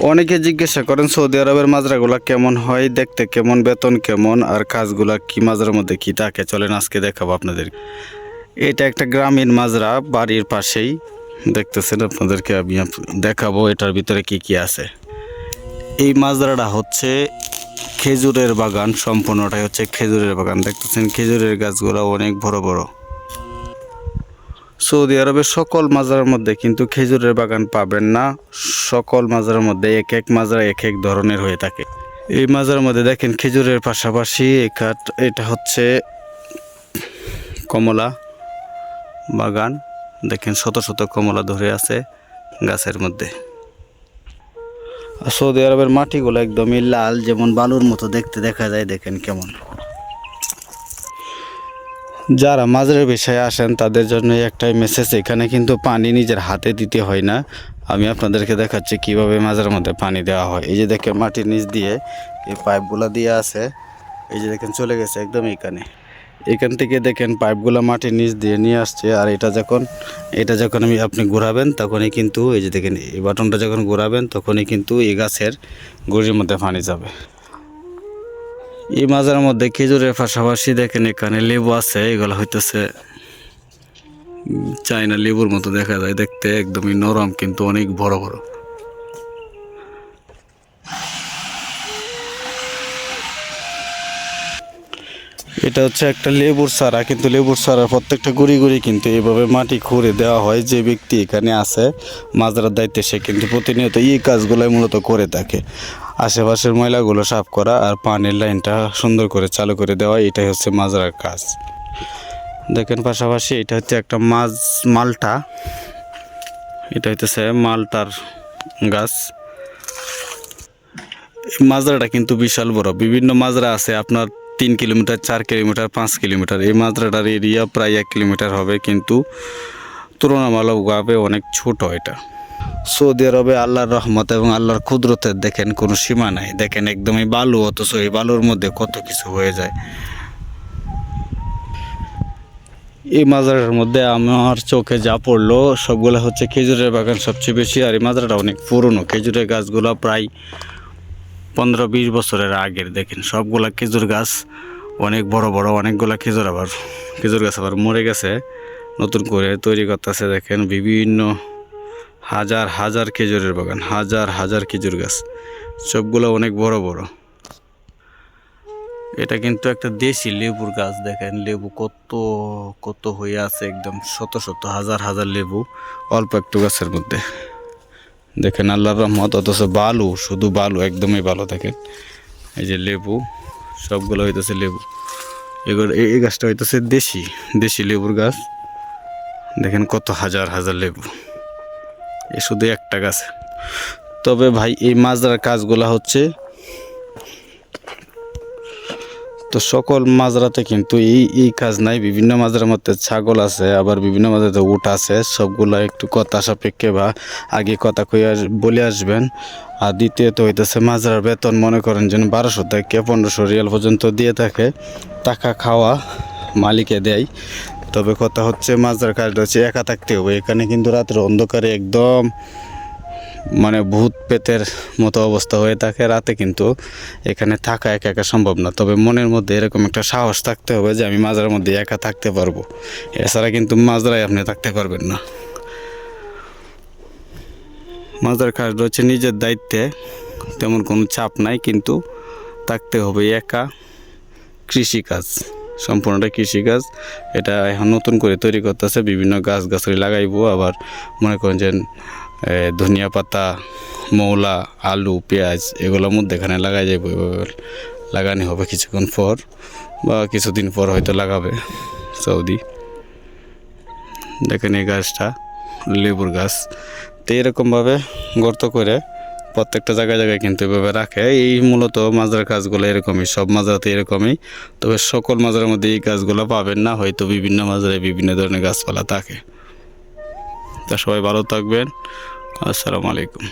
অনেকে জিজ্ঞাসা করেন, সৌদি আরবের মাজরাগুলা কেমন হয়? দেখতে কেমন? বেতন কেমন? আর কাজগুলা কি মাজরার মধ্যে কি থাকে? চলেন আজকে দেখাবো আপনাদের। এটা একটা গ্রামীণ মাজরা, বাড়ির পাশেই। দেখতেছেন আপনাদেরকে, আমি দেখাবো এটার ভিতরে কি কি আছে। এই মাজরাটা হচ্ছে খেজুরের বাগান, সম্পূর্ণটাই হচ্ছে খেজুরের বাগান। দেখতেছেন, খেজুরের গাছগুলো অনেক বড় বড়। সৌদি আরবের সকল মাজারের মধ্যে কিন্তু খেজুরের বাগান পাবেন না। সকল মাজারের মধ্যে এক এক মাজার এক এক ধরনের হয়ে থাকে। এই মাজারের মধ্যে দেখেন খেজুরের পাশাপাশি এটা হচ্ছে কমলা বাগান। দেখেন শত শত কমলা ধরে আছে গাছের মধ্যে। সৌদি আরবের মাটিগুলো একদমই লাল, যেমন বালুর মতো দেখতে, দেখা যায় দেখেন কেমন। যারা মাঝের বিষয়ে আসেন, তাদের জন্য একটাই মেসেজ এখানে কিন্তু পানি নিজের হাতে দিতে হয় না। আমি আপনাদেরকে দেখাচ্ছি কীভাবে মাঝের মধ্যে পানি দেওয়া হয়। এই যে দেখেন মাটির নিচ দিয়ে এই পাইপগুলো দিয়ে আছে। এই যে দেখেন চলে গেছে একদম এখানে। এখান থেকে দেখেন পাইপগুলো মাটির নিচ দিয়ে নিয়ে আসছে। আর এটা যখন এটা যখন আমি আপনি ঘোরাবেন, তখনই কিন্তু এই যে দেখেন, এই বাটনটা যখন ঘোরাবেন, তখনই কিন্তু এই গাছের গুড়ির মধ্যে পানি যাবে। এই মাজার মধ্যে খেজুরের পাশাপাশি দেখেন এখানে লেবু আছে, এগুলো হইতেছে চায়না লেবুর মতো দেখা যায় দেখতে, একদমই নরম কিন্তু অনেক বড় বড়। এটা হচ্ছে একটা লেবুর সারা কিন্তু লেবুর সারা প্রত্যেকটা গুড়ি গুড়ি কিন্তু এইভাবে মাটি খুঁড়ে দেওয়া হয় যে ব্যক্তি এখানে আছে, মাজরার দায়িত্বে সে কিন্তু প্রতিনিয়ত এই কাজগুলোই মূলত করে থাকে। আশেপাশের ময়লাগুলো সাফ করা আর পানির লাইনটা সুন্দর করে চালু করে দেওয়া, এটাই হচ্ছে মাজরার কাজ। দেখেন পাশাপাশি এটা হচ্ছে একটা মাছ, মালটা। এটা হইতেছে মালটার গাছ। মাজরাটা কিন্তু বিশাল বড়। বিভিন্ন মাজরা আছে, আপনার তিন কিলোমিটার, চার কিলোমিটার, পাঁচ কিলোমিটার। এই মাজরাটার এরিয়া প্রায় এক কিলোমিটার হবে, কিন্তু তুলনামূলকভাবে অনেক ছোট এটা। সৌদি আরবে আল্লাহর রহমত এবং আল্লাহর কুদরতের দেখেন কোনো সীমা নাই। দেখেন একদমই বালু, অথচ এই বালুর মধ্যে কত কিছু হয়ে যায়। এই মাজারের মধ্যে আমার চোখে যা পড়ল, সবগুলো হচ্ছে খেজুরের বাগান সবচেয়ে বেশি, আর এই মাজারটা অনেক পুরনো। খেজুরের গাছগুলো প্রায় পনেরো বিশ বছরের আগের, দেখেন সবগুলা খেজুর গাছ অনেক বড় বড়, অনেকগুলা খেজুর আবার, খেজুর গাছ আবার মরে গেছে, নতুন করে তৈরি করতেছে, দেখেন বিভিন্ন হাজার হাজার খেজুরের বাগান, হাজার হাজার খেজুর গাছ, সবগুলো অনেক বড় বড়। এটা কিন্তু একটা দেশি লেবুর গাছ, দেখেন লেবু কত কত হয়ে আছে, একদম শত শত হাজার হাজার লেবু, অল্প একটু গাছের মধ্যে। দেখেন আল্লাহর রহমত, অথচ বালু, শুধু বালু, একদমই ভালো দেখেন। এই যে লেবু, সবগুলো হইতেছে লেবু। এগুলো এই গাছটা হইতেছে দেশি দেশি লেবুর গাছ। দেখেন কত হাজার হাজার লেবু। এ শুধু একটা গাছ। তবে ভাই, এই মাজরার কাজগুলো হচ্ছে তো সকল মাজরাতে কিন্তু এই এই কাজ নাই। বিভিন্ন মাজরার মধ্যে ছাগল আছে, আবার বিভিন্ন মাজরাতে উট আছে, সবগুলো একটু কথা সাপেক্ষে বা আগে কথা কই বলে আসবেন। আর দ্বিতীয়ত হইতেছে মাজরার বেতন, মনে করেন যেন বারোশো থেকে পনেরোশো রিয়াল পর্যন্ত দিয়ে থাকে, টাকা খাওয়া মালিকে দেয়। তবে কথা হচ্ছে মাজরার কাজটা হচ্ছে একা থাকতে হবে, এখানে কিন্তু রাতের অন্ধকারে একদম মানে ভূত পেতের মতো অবস্থা হয়ে থাকে রাতে, কিন্তু এখানে থাকা একা একা সম্ভব না। তবে মনের মধ্যে এরকম একটা সাহস থাকতে হবে যে আমি মাজার মধ্যে একা থাকতে পারব। এছাড়া কিন্তু মাজরায় আপনি থাকতে পারবেন না। মাজার কাজ রয়েছে নিজের দায়িত্বে, তেমন কোনো চাপ নাই, কিন্তু থাকতে হবে একা। কৃষিকাজ সম্পূর্ণটা কৃষিকাজ। এটা এখন নতুন করে তৈরি করতেছে, বিভিন্ন গাছ গাছালি লাগাইবো, আবার মনে করেন যে ধনিয়া পাতা, মৌলা, আলু, পেঁয়াজ, এগুলোর মধ্যে এখানে লাগাই যাব লাগানি হবে কিছুক্ষণ পর বা কিছুদিন পর হয়তো লাগাবে সৌদি। দেখেন এই গাছটা, লেবুর গাছ। তো এরকমভাবে গর্ত করে প্রত্যেকটা জায়গায় জায়গায় কিন্তু এভাবে রাখে। এই মূলত মাজার কাজগুলো এরকমই, সব মাজরাতে এরকমই। তবে সকল মাজারের মধ্যে এই গাছগুলো পাবেন না, হয়তো বিভিন্ন মাজারে বিভিন্ন ধরনের গাছপালা থাকে। তা সবাই ভালো থাকবেন। আসসালামু আলাইকুম